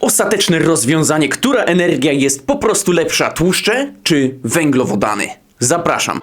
Ostateczne rozwiązanie, która energia jest po prostu lepsza, tłuszcze czy węglowodany? Zapraszam.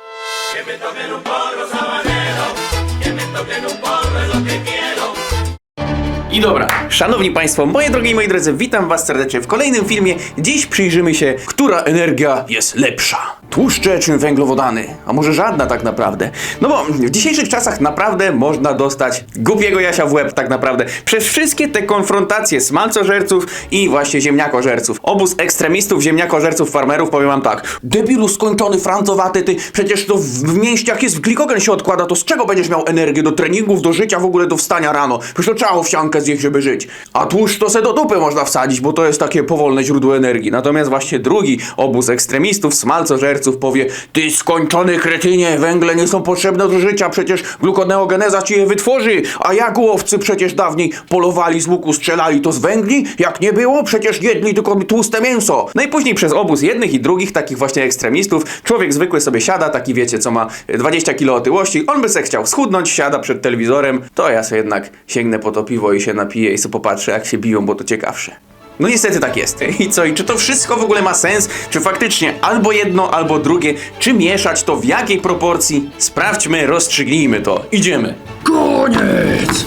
I dobra, szanowni państwo, moje drogie i moi drodzy, witam was serdecznie w kolejnym filmie. Dziś przyjrzymy się, która energia jest lepsza. Tłuszcze czy węglowodany? A może żadna tak naprawdę? No bo w dzisiejszych czasach naprawdę można dostać głupiego Jasia w łeb tak naprawdę przez wszystkie te konfrontacje smalcożerców i właśnie ziemniakożerców. Obóz ekstremistów, ziemniakożerców, farmerów, powiem wam tak. Debilu skończony francowaty, ty przecież to w, w mięśniach jest glikogen się odkłada, to z czego będziesz miał energię do treningów, do życia, w ogóle do wstania rano? Przecież to trzeba owsiankę zjeść, żeby żyć. A tłuszcz to se do dupy można wsadzić, bo to jest takie powolne źródło energii. Natomiast właśnie drugi obóz ekstremistów, smalcożerców powie Ty skończony kretynie, węgle nie są potrzebne do życia, przecież glukoneogeneza ci je wytworzy, a jak łowcy przecież dawniej polowali z łuku, strzelali to z węgli? Jak nie było? Przecież jedli tylko tłuste mięso. No i później przez obóz jednych i drugich, takich właśnie ekstremistów, człowiek zwykły sobie siada, taki wiecie, co ma 20 kilo otyłości, on by se chciał schudnąć, siada przed telewizorem, to ja sobie jednak sięgnę po to piwo i się napiję i sobie popatrzę, jak się biją, bo to ciekawsze. No niestety tak jest. I co? I czy to wszystko w ogóle ma sens? Czy faktycznie albo jedno, albo drugie? Czy mieszać to w jakiej proporcji? Sprawdźmy, rozstrzygnijmy to. Idziemy. Koniec!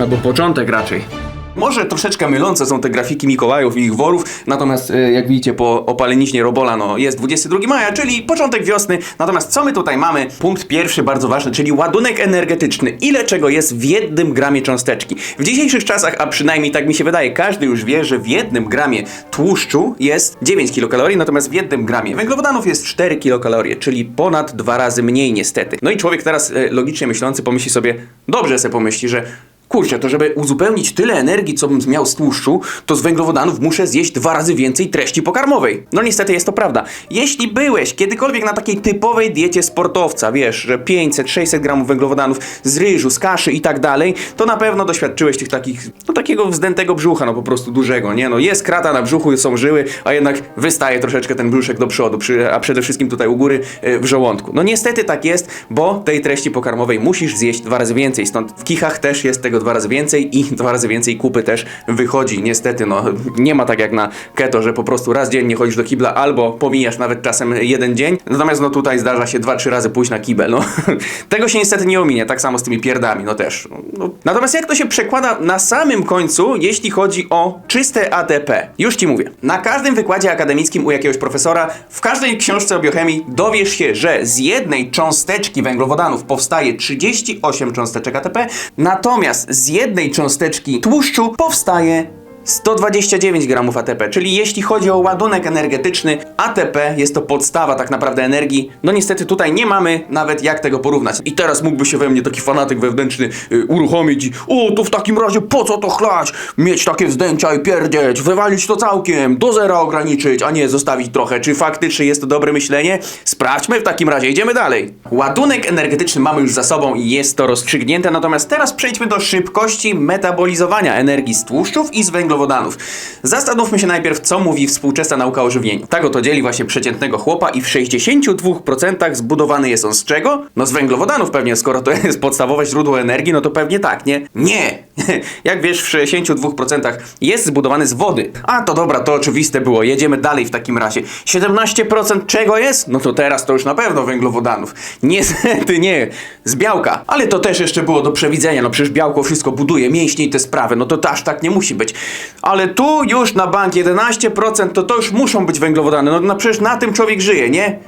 Albo początek raczej. Może troszeczkę mylące są te grafiki Mikołajów i ich worów, natomiast e, jak widzicie po opaleniźnie Robola, no jest 22 maja, czyli początek wiosny. Natomiast co my tutaj mamy? Punkt pierwszy, bardzo ważny, czyli ładunek energetyczny. Ile czego jest w jednym gramie cząsteczki? W dzisiejszych czasach, a przynajmniej tak mi się wydaje, każdy już wie, że w jednym gramie tłuszczu jest 9 kilokalorii, natomiast w jednym gramie węglowodanów jest 4 kilokalorie, czyli ponad dwa razy mniej niestety. No i człowiek teraz e, logicznie myślący pomyśli sobie, dobrze sobie pomyśli, że Kurczę, to żeby uzupełnić tyle energii, co bym miał z tłuszczu, to z węglowodanów muszę zjeść dwa razy więcej treści pokarmowej. No niestety jest to prawda. Jeśli byłeś kiedykolwiek na takiej typowej diecie sportowca, wiesz, że 500-600 gramów węglowodanów z ryżu, z kaszy i tak dalej, to na pewno doświadczyłeś tych takich, no takiego wzdętego brzucha, no po prostu dużego, nie? No jest krata na brzuchu, są żyły, a jednak wystaje troszeczkę ten brzuszek do przodu, przy, a przede wszystkim tutaj u góry e, w żołądku. No niestety tak jest, bo tej treści pokarmowej musisz zjeść dwa razy więcej, stąd w kichach też jest tego dwa razy więcej i dwa razy więcej kupy też wychodzi. Niestety, no nie ma tak jak na keto, że po prostu raz dziennie chodzisz do kibla albo pomijasz nawet czasem jeden dzień. Natomiast no tutaj zdarza się dwa, trzy razy pójść na kibel. No tego się niestety nie ominie, tak samo z tymi pierdami, no też. No. Natomiast jak to się przekłada na samym końcu, jeśli chodzi o czyste ATP? Już ci mówię. Na każdym wykładzie akademickim u jakiegoś profesora, w każdej książce o biochemii dowiesz się, że z jednej cząsteczki węglowodanów powstaje 38 cząsteczek ATP, natomiast z jednej cząsteczki tłuszczu powstaje 129 gramów ATP, czyli jeśli chodzi o ładunek energetyczny, ATP jest to podstawa tak naprawdę energii. No niestety tutaj nie mamy nawet jak tego porównać. I teraz mógłby się we mnie taki fanatyk wewnętrzny y, uruchomić i o, to w takim razie po co to chlać? Mieć takie wzdęcia i pierdzieć, wywalić to całkiem, do zera ograniczyć, a nie zostawić trochę. Czy faktycznie jest to dobre myślenie? Sprawdźmy w takim razie, idziemy dalej. Ładunek energetyczny mamy już za sobą i jest to rozstrzygnięte, natomiast teraz przejdźmy do szybkości metabolizowania energii z tłuszczów i z węglowodanów. Zastanówmy się najpierw, co mówi współczesna nauka o żywieniu. Tak oto dzieli właśnie przeciętnego chłopa i w 62% zbudowany jest on z czego? No z węglowodanów pewnie, skoro to jest podstawowe źródło energii, no to pewnie tak, nie? Nie! Jak wiesz, w 62% jest zbudowany z wody. A to dobra, to oczywiste było, jedziemy dalej w takim razie. 17% czego jest? No to teraz to już na pewno węglowodanów. Niestety nie, z białka. Ale to też jeszcze było do przewidzenia, no przecież białko wszystko buduje, mięśnie i te sprawy, no to aż tak nie musi być. Ale tu już na bank 11% to to już muszą być węglowodany. No, no przecież na tym człowiek żyje, nie?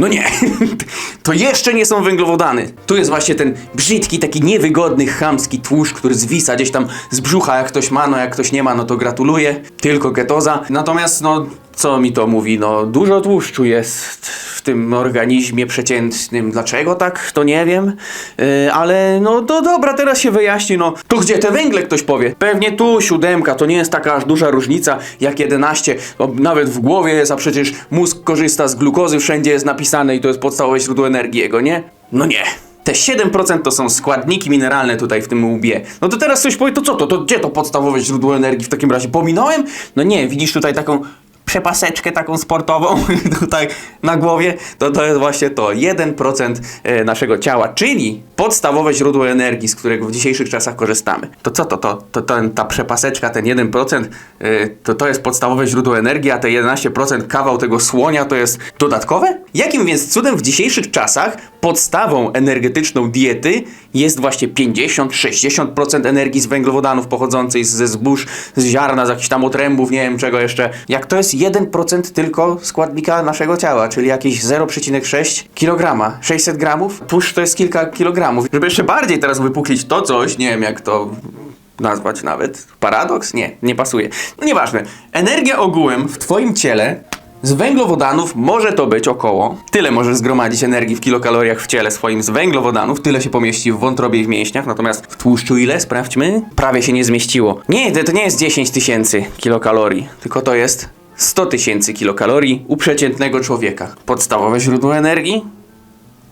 No nie, to jeszcze nie są węglowodany. Tu jest właśnie ten brzydki, taki niewygodny, chamski tłuszcz, który zwisa gdzieś tam z brzucha, jak ktoś ma, no jak ktoś nie ma, no to gratuluję. Tylko ketoza. Natomiast no, co mi to mówi? No, dużo tłuszczu jest w tym organizmie przeciętnym. Dlaczego tak? To nie wiem. Yy, ale no to dobra, teraz się wyjaśni. No, tu gdzie te węgle ktoś powie? Pewnie tu siódemka, to nie jest taka aż duża różnica jak 11. No, nawet w głowie jest, a przecież mózg korzysta z glukozy, wszędzie jest napisane i to jest podstawowe źródło energii jego, nie? No nie. Te 7% to są składniki mineralne tutaj w tym łbie. No to teraz coś powie, to co to? To gdzie to podstawowe źródło energii w takim razie? Pominąłem? No nie, widzisz tutaj taką przepaseczkę taką sportową tutaj na głowie, to to jest właśnie to 1% e, naszego ciała, czyli podstawowe źródło energii, z którego w dzisiejszych czasach korzystamy. To co to? To, to, to ta przepaseczka, ten 1%, e, to to jest podstawowe źródło energii, a te 11% kawał tego słonia to jest dodatkowe? Jakim więc cudem w dzisiejszych czasach podstawą energetyczną diety jest właśnie 50-60% energii z węglowodanów pochodzącej ze zbóż, z ziarna, z jakichś tam otrębów, nie wiem czego jeszcze. Jak to jest 1% tylko składnika naszego ciała, czyli jakieś 0,6 kg, 600 gramów? Tłuszcz to jest kilka kilogramów. Żeby jeszcze bardziej teraz wypuklić to coś, nie wiem jak to nazwać nawet. Paradoks? Nie, nie pasuje. No nieważne. Energia ogółem w Twoim ciele z węglowodanów może to być około. Tyle możesz zgromadzić energii w kilokaloriach w ciele swoim z węglowodanów, tyle się pomieści w wątrobie i w mięśniach, natomiast w tłuszczu ile? Sprawdźmy. Prawie się nie zmieściło. Nie, to, to nie jest 10 tysięcy kilokalorii, tylko to jest 100 tysięcy kilokalorii u przeciętnego człowieka. Podstawowe źródło energii?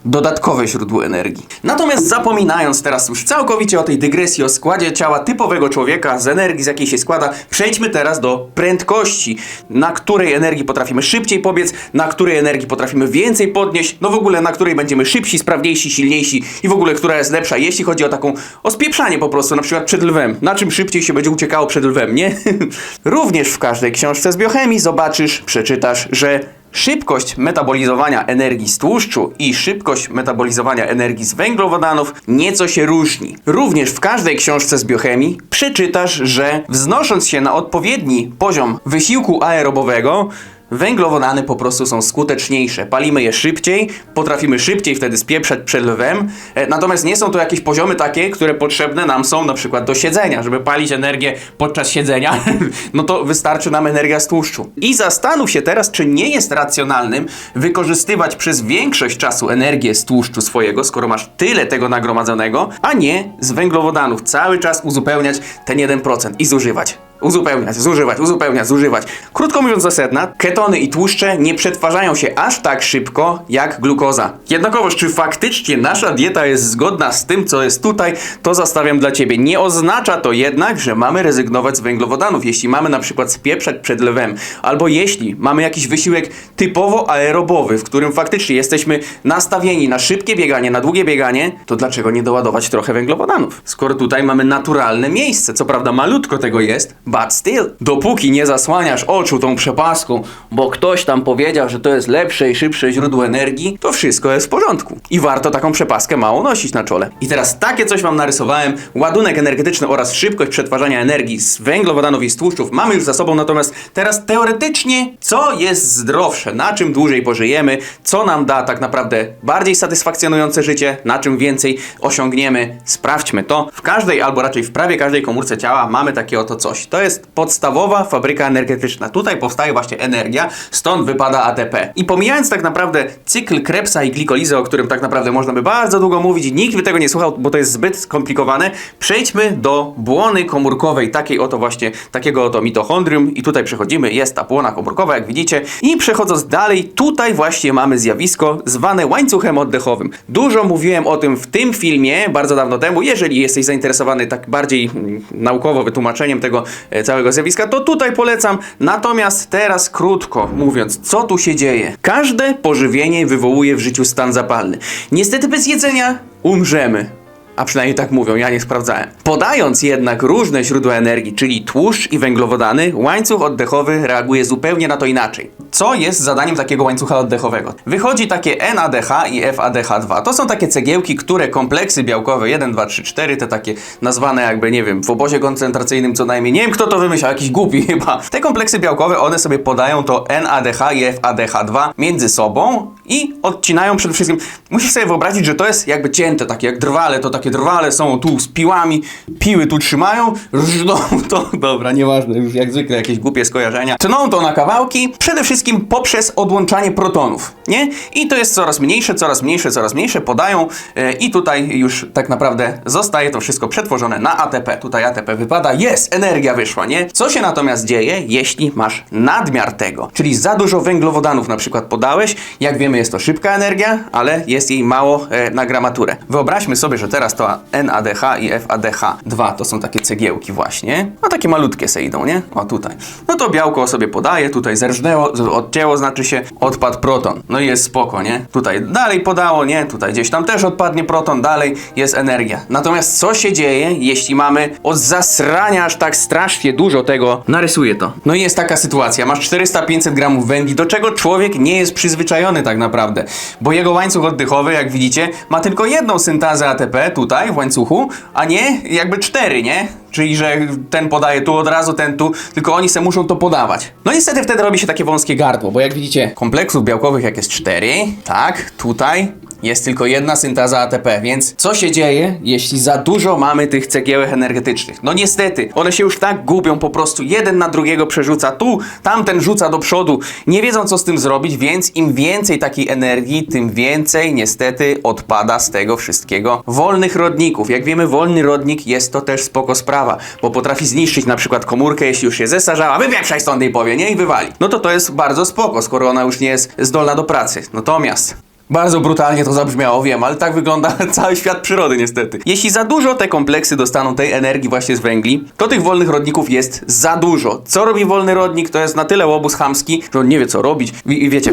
Dodatkowe źródło energii. Natomiast zapominając teraz już całkowicie o tej dygresji o składzie ciała typowego człowieka z energii, z jakiej się składa, przejdźmy teraz do prędkości, na której energii potrafimy szybciej pobiec, na której energii potrafimy więcej podnieść, no w ogóle na której będziemy szybsi, sprawniejsi, silniejsi i w ogóle która jest lepsza, jeśli chodzi o taką o spieprzanie po prostu, na przykład przed lwem. Na czym szybciej się będzie uciekało przed lwem, nie? Również w każdej książce z biochemii zobaczysz, przeczytasz, że Szybkość metabolizowania energii z tłuszczu i szybkość metabolizowania energii z węglowodanów nieco się różni. Również w każdej książce z biochemii przeczytasz, że wznosząc się na odpowiedni poziom wysiłku aerobowego, Węglowodany po prostu są skuteczniejsze. Palimy je szybciej, potrafimy szybciej wtedy spieprzać przed lwem. E, Natomiast nie są to jakieś poziomy takie, które potrzebne nam są na przykład do siedzenia, żeby palić energię podczas siedzenia. no to wystarczy nam energia z tłuszczu. I zastanów się teraz, czy nie jest racjonalnym wykorzystywać przez większość czasu energię z tłuszczu swojego, skoro masz tyle tego nagromadzonego, a nie z węglowodanów. Cały czas uzupełniać ten 1% i zużywać. Uzupełniać, zużywać, uzupełniać, zużywać. Krótko mówiąc zasedna, ketony i tłuszcze nie przetwarzają się aż tak szybko jak glukoza. Jednakowoż, czy faktycznie nasza dieta jest zgodna z tym, co jest tutaj, to zostawiam dla Ciebie. Nie oznacza to jednak, że mamy rezygnować z węglowodanów, jeśli mamy na przykład spieprzać przed lewem, albo jeśli mamy jakiś wysiłek typowo aerobowy, w którym faktycznie jesteśmy nastawieni na szybkie bieganie, na długie bieganie, to dlaczego nie doładować trochę węglowodanów? Skoro tutaj mamy naturalne miejsce, co prawda malutko tego jest, but still. Dopóki nie zasłaniasz oczu tą przepaską, bo ktoś tam powiedział, że to jest lepsze i szybsze źródło energii, to wszystko jest w porządku. I warto taką przepaskę mało nosić na czole. I teraz takie coś wam narysowałem. Ładunek energetyczny oraz szybkość przetwarzania energii z węglowodanów i z tłuszczów mamy już za sobą, natomiast teraz teoretycznie, co jest zdrowsze, na czym dłużej pożyjemy, co nam da tak naprawdę bardziej satysfakcjonujące życie, na czym więcej osiągniemy. Sprawdźmy to. W każdej, albo raczej w prawie każdej komórce ciała mamy takie oto coś. To jest podstawowa fabryka energetyczna. Tutaj powstaje właśnie energia, stąd wypada ATP. I pomijając tak naprawdę cykl Krebsa i glikolizy, o którym tak naprawdę można by bardzo długo mówić nikt by tego nie słuchał, bo to jest zbyt skomplikowane, przejdźmy do błony komórkowej, takiej oto właśnie, takiego oto mitochondrium i tutaj przechodzimy, jest ta błona komórkowa, jak widzicie. I przechodząc dalej, tutaj właśnie mamy zjawisko zwane łańcuchem oddechowym. Dużo mówiłem o tym w tym filmie bardzo dawno temu. Jeżeli jesteś zainteresowany tak bardziej mm, naukowo wytłumaczeniem tego całego zjawiska, to tutaj polecam. Natomiast teraz krótko mówiąc, co tu się dzieje? Każde pożywienie wywołuje w życiu stan zapalny. Niestety bez jedzenia umrzemy. A przynajmniej tak mówią, ja nie sprawdzałem. Podając jednak różne źródła energii, czyli tłuszcz i węglowodany, łańcuch oddechowy reaguje zupełnie na to inaczej. Co jest zadaniem takiego łańcucha oddechowego? Wychodzi takie NADH i FADH2. To są takie cegiełki, które kompleksy białkowe 1, 2, 3, 4, te takie nazwane jakby, nie wiem, w obozie koncentracyjnym co najmniej. Nie wiem kto to wymyślał, jakiś głupi chyba. Te kompleksy białkowe, one sobie podają to NADH i FADH2 między sobą i odcinają przede wszystkim. Musisz sobie wyobrazić, że to jest jakby cięte, takie jak drwale, to takie drwale są tu z piłami, piły tu trzymają, rżną to, dobra, nieważne, już jak zwykle jakieś głupie skojarzenia. Tną to na kawałki, przede wszystkim wszystkim poprzez odłączanie protonów, nie? I to jest coraz mniejsze, coraz mniejsze, coraz mniejsze, podają e, i tutaj już tak naprawdę zostaje to wszystko przetworzone na ATP. Tutaj ATP wypada, jest, energia wyszła, nie? Co się natomiast dzieje, jeśli masz nadmiar tego, czyli za dużo węglowodanów na przykład podałeś, jak wiemy jest to szybka energia, ale jest jej mało e, na gramaturę. Wyobraźmy sobie, że teraz to NADH i FADH2 to są takie cegiełki właśnie, no takie malutkie se idą, nie? O tutaj. No to białko sobie podaje, tutaj zerżnęło, odcięło, znaczy się odpadł proton. No i jest spoko, nie? Tutaj dalej podało, nie? Tutaj gdzieś tam też odpadnie proton, dalej jest energia. Natomiast co się dzieje, jeśli mamy od zasrania aż tak strasznie dużo tego? Narysuję to. No i jest taka sytuacja, masz 400-500 gramów węgli, do czego człowiek nie jest przyzwyczajony tak naprawdę, bo jego łańcuch oddechowy, jak widzicie, ma tylko jedną syntazę ATP tutaj w łańcuchu, a nie jakby cztery, nie? Czyli, że ten podaje tu od razu, ten tu, tylko oni se muszą to podawać. No niestety wtedy robi się takie wąskie gardło, bo jak widzicie, kompleksów białkowych jak jest cztery, tak, tutaj jest tylko jedna syntaza ATP, więc co się dzieje, jeśli za dużo mamy tych cegiełek energetycznych? No niestety, one się już tak gubią, po prostu jeden na drugiego przerzuca tu, tamten rzuca do przodu, nie wiedzą co z tym zrobić, więc im więcej takiej energii, tym więcej niestety odpada z tego wszystkiego wolnych rodników. Jak wiemy, wolny rodnik jest to też spoko sprawa, bo potrafi zniszczyć na przykład komórkę, jeśli już się zestarzała, wypieprzaj stąd jej powie, nie? I wywali. No to to jest bardzo spoko, skoro ona już nie jest zdolna do pracy. Natomiast bardzo brutalnie to zabrzmiało, wiem, ale tak wygląda cały świat przyrody niestety. Jeśli za dużo te kompleksy dostaną tej energii właśnie z węgli, to tych wolnych rodników jest za dużo. Co robi wolny rodnik? To jest na tyle łobuz chamski, że on nie wie co robić i, i wiecie,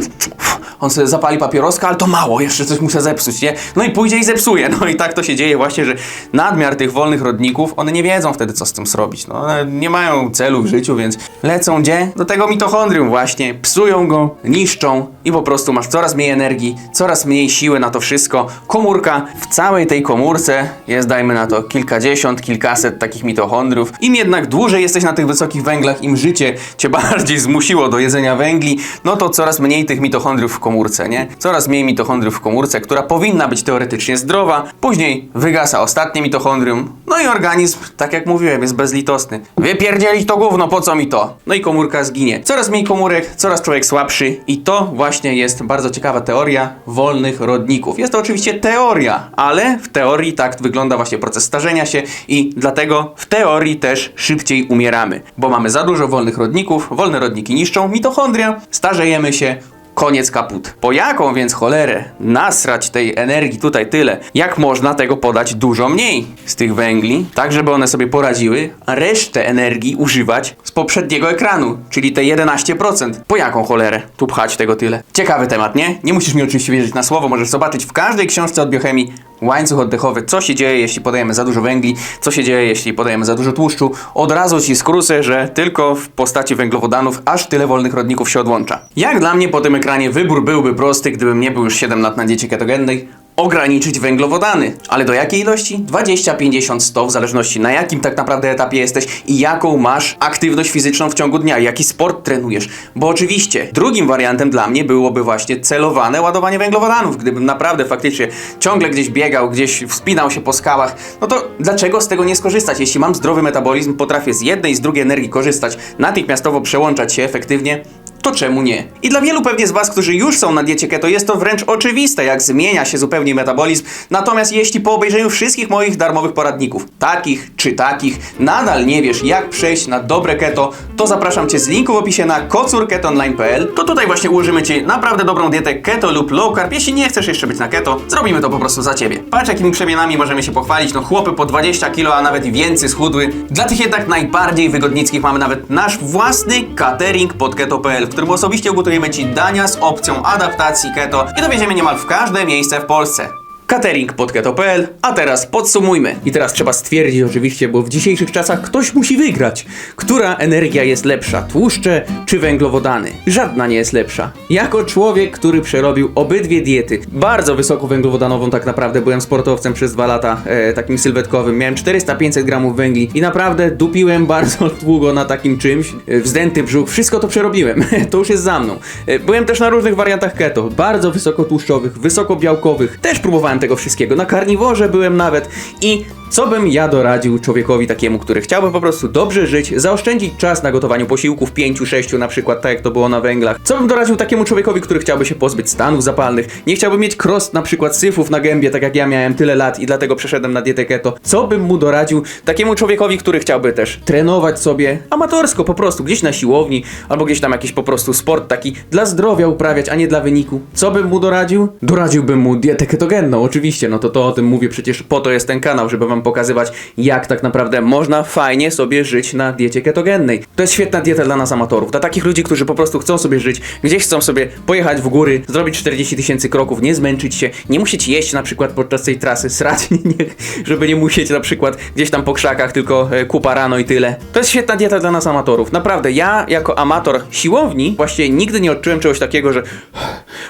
on sobie zapali papieroska, ale to mało, jeszcze coś muszę zepsuć, nie? No i pójdzie i zepsuje. No i tak to się dzieje właśnie, że nadmiar tych wolnych rodników, one nie wiedzą wtedy co z tym zrobić. No, one nie mają celu w życiu, więc lecą gdzie? Do tego mitochondrium właśnie. Psują go, niszczą i po prostu masz coraz mniej energii, coraz mniej siły na to wszystko. Komórka, w całej tej komórce jest, dajmy na to, kilkadziesiąt, kilkaset takich mitochondriów. Im jednak dłużej jesteś na tych wysokich węglach, im życie cię bardziej zmusiło do jedzenia węgli, no to coraz mniej tych mitochondriów w komórce, nie? Coraz mniej mitochondriów w komórce, która powinna być teoretycznie zdrowa. Później wygasa ostatnie mitochondrium, no i organizm, tak jak mówiłem, jest bezlitosny. Wypierdzielić to gówno, po co mi to? No i komórka zginie. Coraz mniej komórek, coraz człowiek słabszy i to właśnie jest bardzo ciekawa teoria wolnych rodników. Jest to oczywiście teoria, ale w teorii tak wygląda właśnie proces starzenia się i dlatego w teorii też szybciej umieramy, bo mamy za dużo wolnych rodników, wolne rodniki niszczą mitochondria, starzejemy się, Koniec kaput. Po jaką więc cholerę nasrać tej energii tutaj tyle? Jak można tego podać dużo mniej z tych węgli, tak żeby one sobie poradziły, a resztę energii używać z poprzedniego ekranu, czyli te 11%. Po jaką cholerę tu pchać tego tyle? Ciekawy temat, nie? Nie musisz mi oczywiście wierzyć na słowo, możesz zobaczyć w każdej książce od biochemii łańcuch oddechowy, co się dzieje, jeśli podajemy za dużo węgli, co się dzieje, jeśli podajemy za dużo tłuszczu. Od razu ci skrócę, że tylko w postaci węglowodanów aż tyle wolnych rodników się odłącza. Jak dla mnie po tym ekranie wybór byłby prosty, gdybym nie był już 7 lat na diecie ketogennej, ograniczyć węglowodany. Ale do jakiej ilości? 20, 50, 100, w zależności na jakim tak naprawdę etapie jesteś i jaką masz aktywność fizyczną w ciągu dnia, jaki sport trenujesz. Bo oczywiście drugim wariantem dla mnie byłoby właśnie celowane ładowanie węglowodanów. Gdybym naprawdę faktycznie ciągle gdzieś biegał, gdzieś wspinał się po skałach, no to dlaczego z tego nie skorzystać? Jeśli mam zdrowy metabolizm, potrafię z jednej i z drugiej energii korzystać, natychmiastowo przełączać się efektywnie, to czemu nie? I dla wielu pewnie z Was, którzy już są na diecie keto, jest to wręcz oczywiste, jak zmienia się zupełnie metabolizm. Natomiast jeśli po obejrzeniu wszystkich moich darmowych poradników, takich czy takich, nadal nie wiesz, jak przejść na dobre keto, to zapraszam Cię z linku w opisie na kocurketonline.pl. To tutaj właśnie ułożymy Ci naprawdę dobrą dietę keto lub low carb. Jeśli nie chcesz jeszcze być na keto, zrobimy to po prostu za Ciebie. Patrz, jakimi przemianami możemy się pochwalić. No chłopy po 20 kilo, a nawet więcej schudły. Dla tych jednak najbardziej wygodnickich mamy nawet nasz własny catering pod keto.pl, którym osobiście ugotujemy Ci dania z opcją adaptacji keto i dowieziemy niemal w każde miejsce w Polsce. Catering pod keto.pl, a teraz podsumujmy. I teraz trzeba stwierdzić oczywiście, bo w dzisiejszych czasach ktoś musi wygrać. Która energia jest lepsza, tłuszcze czy węglowodany? Żadna nie jest lepsza. Jako człowiek, który przerobił obydwie diety, bardzo wysoko węglowodanową tak naprawdę, byłem sportowcem przez dwa lata, e, takim sylwetkowym, miałem 400-500 gramów węgli i naprawdę dupiłem bardzo długo na takim czymś, e, wzdęty brzuch, wszystko to przerobiłem, to już jest za mną. E, byłem też na różnych wariantach keto, bardzo wysokotłuszczowych, wysokobiałkowych, też próbowałem tego wszystkiego, na karniworze byłem nawet i Co bym ja doradził człowiekowi takiemu, który chciałby po prostu dobrze żyć, zaoszczędzić czas na gotowaniu posiłków 5-6 na przykład, tak jak to było na węglach? Co bym doradził takiemu człowiekowi, który chciałby się pozbyć stanów zapalnych, nie chciałby mieć krost na przykład syfów na gębie, tak jak ja miałem tyle lat i dlatego przeszedłem na dietę keto? Co bym mu doradził takiemu człowiekowi, który chciałby też trenować sobie amatorsko po prostu, gdzieś na siłowni, albo gdzieś tam jakiś po prostu sport taki dla zdrowia uprawiać, a nie dla wyniku? Co bym mu doradził? Doradziłbym mu dietę ketogenną, oczywiście, no to to o tym mówię, przecież po to jest ten kanał, żeby wam pokazywać, jak tak naprawdę można fajnie sobie żyć na diecie ketogennej. To jest świetna dieta dla nas amatorów, dla takich ludzi, którzy po prostu chcą sobie żyć, gdzieś chcą sobie pojechać w góry, zrobić 40 tysięcy kroków, nie zmęczyć się, nie musieć jeść na przykład podczas tej trasy, srać, nie, żeby nie musieć na przykład gdzieś tam po krzakach, tylko e, kupa rano i tyle. To jest świetna dieta dla nas amatorów. Naprawdę, ja jako amator siłowni właśnie nigdy nie odczułem czegoś takiego, że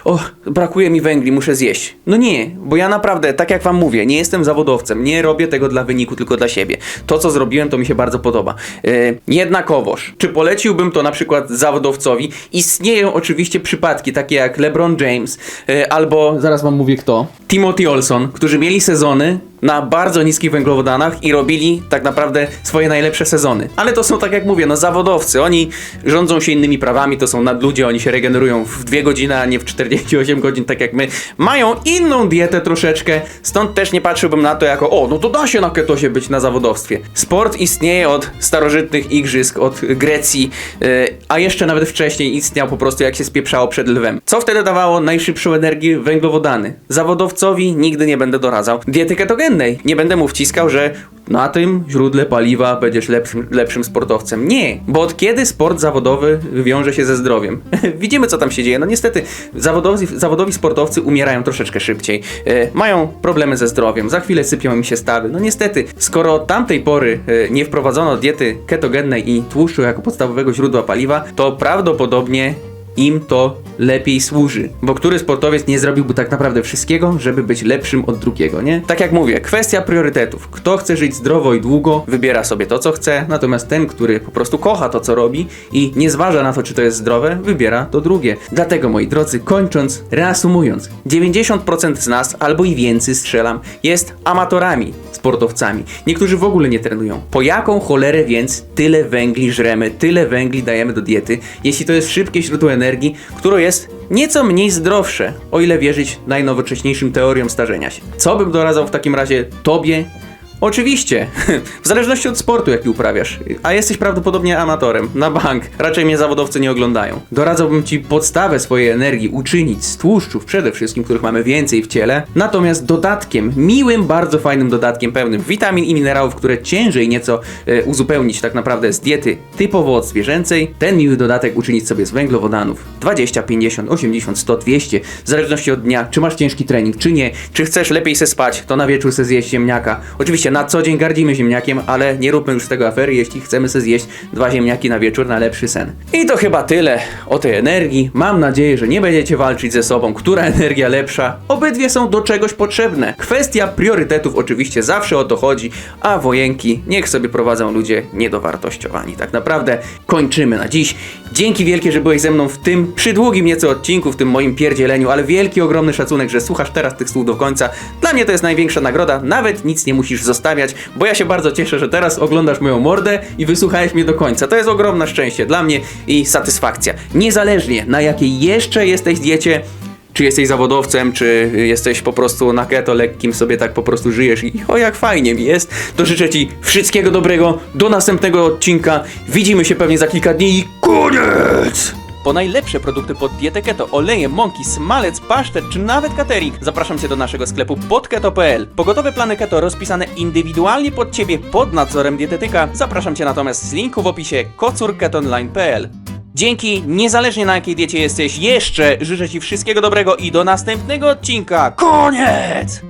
o, brakuje mi węgli, muszę zjeść. No nie, bo ja naprawdę, tak jak wam mówię, nie jestem zawodowcem, nie robię tego dla wyniku, tylko dla siebie. To, co zrobiłem, to mi się bardzo podoba. Yy, jednakowoż, czy poleciłbym to na przykład zawodowcowi? Istnieją oczywiście przypadki, takie jak LeBron James, yy, albo, zaraz wam mówię kto, Timothy Olson, którzy mieli sezony, na bardzo niskich węglowodanach i robili tak naprawdę swoje najlepsze sezony. Ale to są, tak jak mówię, no zawodowcy. Oni rządzą się innymi prawami, to są nadludzie, oni się regenerują w 2 godziny, a nie w 48 godzin, tak jak my. Mają inną dietę troszeczkę, stąd też nie patrzyłbym na to jako, o, no to da się na ketosie być na zawodowstwie. Sport istnieje od starożytnych igrzysk, od Grecji, yy, a jeszcze nawet wcześniej istniał po prostu jak się spieprzało przed lwem. Co wtedy dawało najszybszą energię? Węglowodany. Zawodowcowi nigdy nie będę doradzał diety ketogennej. Nie będę mu wciskał, że na tym źródle paliwa będziesz lepszym, lepszym sportowcem. Nie, bo od kiedy sport zawodowy wiąże się ze zdrowiem? Widzimy, co tam się dzieje. No niestety, zawodowi, zawodowi sportowcy umierają troszeczkę szybciej. E, mają problemy ze zdrowiem, za chwilę sypią im się stawy. No niestety, skoro od tamtej pory e, nie wprowadzono diety ketogennej i tłuszczu jako podstawowego źródła paliwa, to prawdopodobnie im to lepiej służy. Bo który sportowiec nie zrobiłby tak naprawdę wszystkiego, żeby być lepszym od drugiego, nie? Tak jak mówię, kwestia priorytetów. Kto chce żyć zdrowo i długo, wybiera sobie to, co chce, natomiast ten, który po prostu kocha to, co robi i nie zważa na to, czy to jest zdrowe, wybiera to drugie. Dlatego, moi drodzy, kończąc, reasumując, 90% z nas, albo i więcej strzelam, jest amatorami, sportowcami. Niektórzy w ogóle nie trenują. Po jaką cholerę więc tyle węgli żremy, tyle węgli dajemy do diety, jeśli to jest szybkie źródło energii, które jest nieco mniej zdrowsze, o ile wierzyć najnowocześniejszym teoriom starzenia się. Co bym doradzał w takim razie tobie? Oczywiście, w zależności od sportu, jaki uprawiasz, a jesteś prawdopodobnie amatorem, na bank, raczej mnie zawodowcy nie oglądają. Doradzałbym ci podstawę swojej energii uczynić z tłuszczów przede wszystkim, których mamy więcej w ciele, natomiast dodatkiem, miłym, bardzo fajnym dodatkiem, pełnym witamin i minerałów, które ciężej nieco e, uzupełnić tak naprawdę z diety typowo od zwierzęcej, ten miły dodatek uczynić sobie z węglowodanów. 20, 50, 80, 100, 200, w zależności od dnia, czy masz ciężki trening, czy nie, czy chcesz lepiej se spać, to na wieczór se zjeść ziemniaka. Oczywiście na co dzień gardzimy ziemniakiem, ale nie róbmy już z tego afery, jeśli chcemy se zjeść dwa ziemniaki na wieczór na lepszy sen. I to chyba tyle o tej energii. Mam nadzieję, że nie będziecie walczyć ze sobą, która energia lepsza. Obydwie są do czegoś potrzebne. Kwestia priorytetów oczywiście zawsze o to chodzi, a wojenki niech sobie prowadzą ludzie niedowartościowani. Tak naprawdę kończymy na dziś. Dzięki wielkie, że byłeś ze mną w tym przydługim nieco odcinku, w tym moim pierdzieleniu, ale wielki, ogromny szacunek, że słuchasz teraz tych słów do końca. Dla mnie to jest największa nagroda, nawet nic nie musisz bo ja się bardzo cieszę, że teraz oglądasz moją mordę i wysłuchałeś mnie do końca. To jest ogromne szczęście dla mnie i satysfakcja. Niezależnie na jakiej jeszcze jesteś diecie, czy jesteś zawodowcem, czy jesteś po prostu na keto lekkim, sobie tak po prostu żyjesz i o jak fajnie mi jest, to życzę Ci wszystkiego dobrego, do następnego odcinka, widzimy się pewnie za kilka dni i koniec! Po najlepsze produkty pod dietę keto, oleje, mąki, smalec, pasztet czy nawet catering zapraszam Cię do naszego sklepu podketo.pl. Pogotowe plany keto rozpisane indywidualnie pod Ciebie pod nadzorem dietetyka. Zapraszam Cię natomiast z linku w opisie kocurketonline.pl. Dzięki, niezależnie na jakiej diecie jesteś, jeszcze życzę Ci wszystkiego dobrego i do następnego odcinka. Koniec!